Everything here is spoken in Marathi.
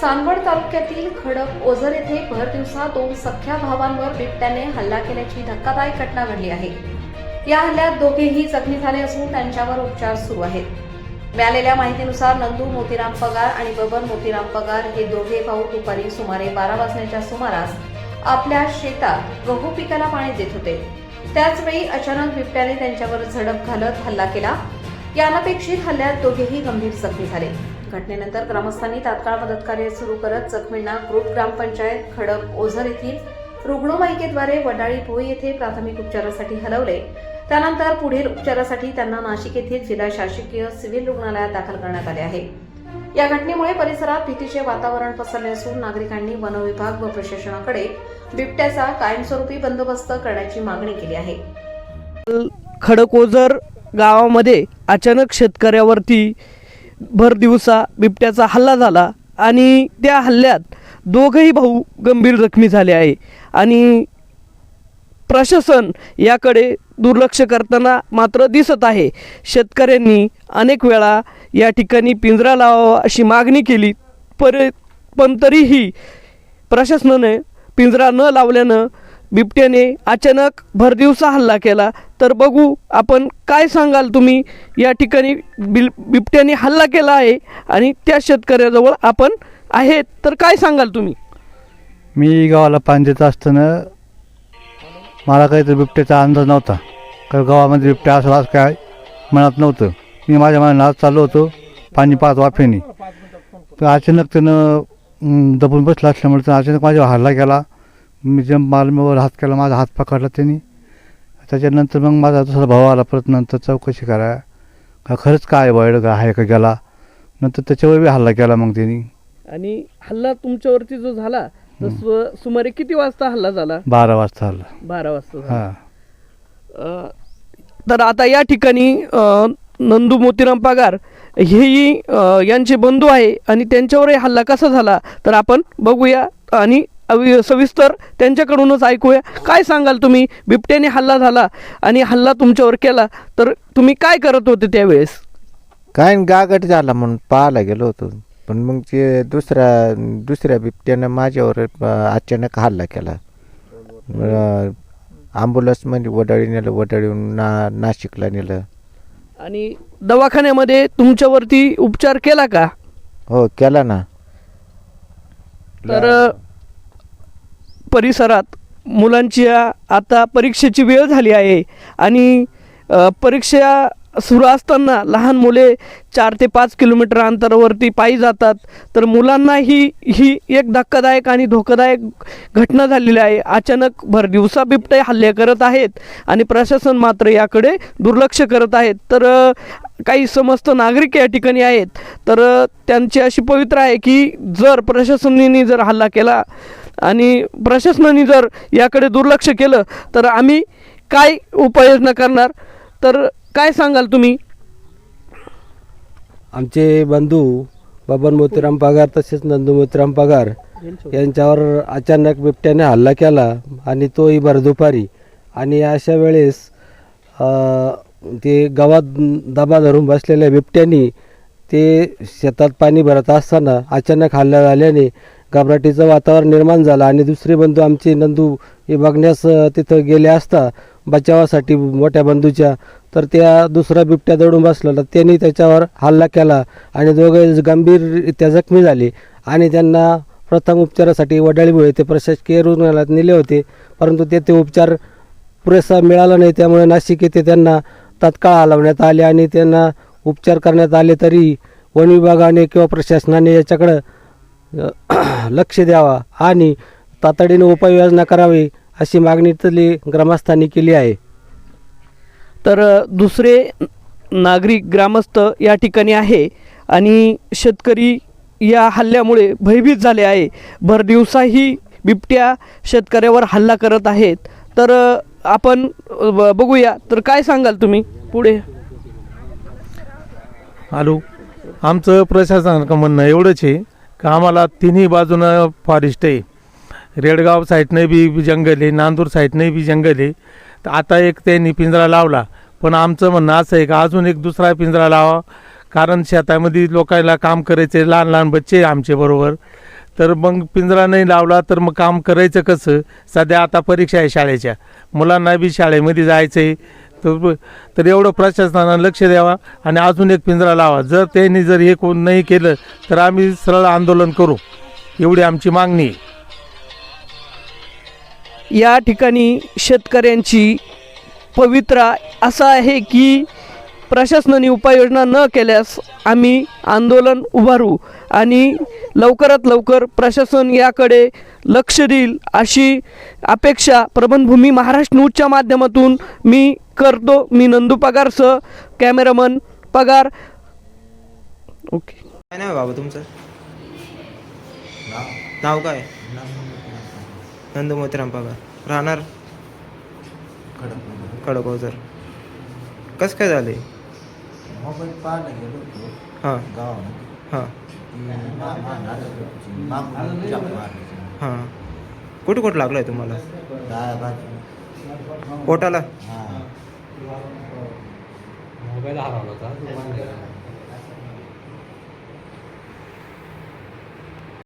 चांदवड तालुक्यातील खडक ओझर येथे भर दिवसा दोन सख्या भावांवर बिबट्याने हल्ला केल्याची धक्कादायक घटना घडली आहे. या हल्ल्यात दोघेही जखमी झाले असून त्यांच्यावर उपचार सुरू आहेत. मिळालेल्या माहितीनुसार नंदू मोतीराम पगार आणि बबन मोतीराम पगार हे दोघे भाऊ दुपारी सुमारे बारा वाजण्याच्या सुमारास आपल्या शेतात गहू पिकाला पाणी देत होते. त्याचवेळी अचानक बिबट्याने त्यांच्यावर झडप घालत हल्ला केला. या अनपेक्षित हल्ल्यात दोघेही गंभीर जखमी झाले. घटनेनंतर ग्रामस्थांनी तात्काळ मदत कार्य सुरू करत जखमींना ग्रुप ग्रामपंचायत खडक ओझर येथील रुग्णवाहिकेद्वारे वडाळी भोई येथे प्राथमिक उपचारासाठी हलवले. त्यानंतर पुढील उपचारासाठी त्यांना नाशिक येथील जिल्हा शासकीय सिव्हिल रुग्णालयात दाखल करण्यात आले आहे. या घटनेमुळे परिसरात भीतीचे वातावरण पसरले असून नागरिकांनी वनविभाग व प्रशासनाकडे बिबट्याचा कायमस्वरूपी बंदोबस्त करण्याची मागणी केली आहे. खडकोजर गावामध्ये अचानक शेतकऱ्यावरती भर दिवसा बिबट्याचा हल्ला झाला आणि त्या हल्ल्यात दोघंही भाऊ गंभीर जखमी झाले आहे. आणि प्रशासन याकडे दुर्लक्ष करताना मात्र दिसत आहे. शेतकऱ्यांनी अनेक वेळा या ठिकाणी पिंजरा लावावा अशी मागणी केली पर पण तरीही प्रशासनाने पिंजरा न लावल्यानं बिबट्याने अचानक भरदिवसा हल्ला केला. तर बघू आपण काय सांगाल तुम्ही? या ठिकाणी बिल बिबट्याने हल्ला केला आहे आणि त्या शेतकऱ्याजवळ आपण आहेत. तर काय सांगाल तुम्ही? मी गावाला पाणी देत असताना मला काहीतरी बिबट्याचा अंदाज नव्हता. कारण गावामध्ये बिबट्या असं आज काय मनात नव्हतं. मी माझ्या मनात आज चालू होतो पाणी पाहत वाफेने. तर अचानक त्यानं दबून बसला असल्यामुळे त्यानं अचानक माझ्यावर हल्ला केला. मी जम मालमीवर हात केला माझा हात पकडला त्यांनी. त्याच्यानंतर मग माझा दुसरा भाऊ आला परत नंतर चौकशी करा. का खरंच काय वाईड का आहे का गेला? नंतर त्याच्यावर बी हल्ला केला मग त्यांनी. आणि हल्ला तुमच्यावरती जो झाला तर स्व- सुमारे किती वाजता हल्ला झाला? बारा वाजता हल्ला. बारा वाजता झाला. हां. अ, तर आता या ठिकाणी अ, नंदू मोतीराम पगार हेही अ, यांचे बंधू आहे आणि त्यांच्यावरही हल्ला कसा झाला तर आपण बघूया आणि सविस्तर त्यांच्याकडूनच ऐकूया. काय सांगाल तुम्ही? बिबट्याने हल्ला झाला आणि हल्ला तुमच्यावर केला तर तुम्ही काय करत होते त्यावेळेस? काय न गागट झाला म्हणून पाहायला गेलो होतो. पण मग ते दुसऱ्या दुसऱ्या बिबट्यानं माझ्यावर अ, अचानक हल्ला केला. ॲम्ब्युलन्समध्ये वडाळी नेलं वडाळीहून ना नाशिकला नेलं. आणि दवाखान्यामध्ये तुमच्यावरती उपचार केला का? हो केला ना. तर अ, परिसरात मुलांची आता परीक्षेची वेळ झाली आहे. आणि परीक्षा सुरू असताना लहान मुले चार ते पाच किलोमीटर अंतरावरती पायी जातात. तर मुलांनाही ही एक धक्कादायक आणि धोकादायक घटना झालेली आहे. अचानक भर दिवसा बिबटे हल्ले करत आहेत आणि प्रशासन मात्र याकडे दुर्लक्ष करत आहेत. तर काही समस्त नागरिक या ठिकाणी आहेत. तर त्यांची अशी पवित्र आहे की जर प्रशासनाने जर हल्ला केला आणि प्रशासनाने जर याकडे दुर्लक्ष केलं तर आम्ही काय उपाययोजना करणार? तर काय सांगाल तुम्ही? आमचे बंधू बबन मोतीराम पगार तसेच नंदू मोतीराम पगार यांच्यावर अचानक बिबट्याने हल्ला केला आणि तोही भरदुपारी. आणि अशा वेळेस ते गावात दबा धरून बसलेल्या बिबट्यानी ते शेतात पाणी भरत असताना अचानक हल्ला झाल्याने घबराटीचं वातावरण निर्माण झालं आणि दुसरे बंधू आमचे नंदू हे बघण्यास तिथं गेले असता बचावासाठी मोठ्या बंधूच्या तर त्या दुसरा बिबट्या दडून बसलेला त्यांनी त्याच्यावर हल्ला केला आणि दोघे गंभीररित्या जखमी झाले आणि त्यांना प्रथम उपचारासाठी वडाळीमुळे ते प्रशासकीय रुग्णालयात नेले होते. परंतु तेथे उपचार पुरेसा मिळाला नाही. त्यामुळे नाशिक येथे त्यांना तात्काळ हलवण्यात आले आणि त्यांना उपचार करण्यात आले तरी वन विभागाने किंवा प्रशासनाने याच्याकडं लक्ष द्यावा आणि तातडीने उपाययोजना करावी अशी मागणी इथली ग्रामस्थांनी केली आहे. तर दुसरे नागरिक ग्रामस्थ या ठिकाणी आहे आणि शेतकरी या हल्ल्यामुळे भयभीत झाले आहे. भरदिवसाही बिबट्या शेतकऱ्यावर हल्ला करत आहेत. तर आपण बघूया. तर काय सांगाल तुम्ही पुढे? हॅलो आमचं प्रशासनाचं म्हणणं एवढंच आहे. का आम्हाला तिन्ही बाजूनं फॉरेस्ट आहे. रेडगाव साईडनं बी जंगल आहे नांदूर साईडनं बी जंगल आहे. तर आता एक त्यांनी पिंजरा लावला. पण आमचं म्हणणं असं आहे का अजून एक दुसरा पिंजरा लावा. कारण शेतामध्ये लोकांना काम करायचे लहान लहान बच्चे आहे आमचे बरोबर. तर मग पिंजरा नाही लावला तर मग काम करायचं कसं? सध्या आता परीक्षा आहे शाळेच्या. मुलांना बी शाळेमध्ये जायचं आहे तर तर एवढं प्रशासनानं लक्ष द्यावा आणि अजून एक पिंजरा लावा. जर त्यांनी जर हे कोण नाही केलं तर आम्ही सरळ आंदोलन करू. एवढी आमची मागणी आहे. या ठिकाणी शेतकऱ्यांची पवित्रा असा आहे की प्रशासनाने उपाययोजना न केल्यास आम्ही आंदोलन उभारू आणि लवकरात लवकर प्रशासन याकडे लक्ष देईल अशी अपेक्षा प्रबंधभूमी महाराष्ट्र न्यूजच्या माध्यमातून मी करतो. मी नंदू पगारसह कॅमेरामन पगार. ओके. काय नाव आहे बाबा तुमचं? नाव काय? नंदू मोतीराम पगार. राहणार? खडकोजर कसं काय झाले मोबाईल पाहायला गेलो होतो. हां. गावामध्ये. हां. हां हां. कुठं कुठं लागलं आहे तुम्हाला पोटाला? हां मोबाईल हरवला होता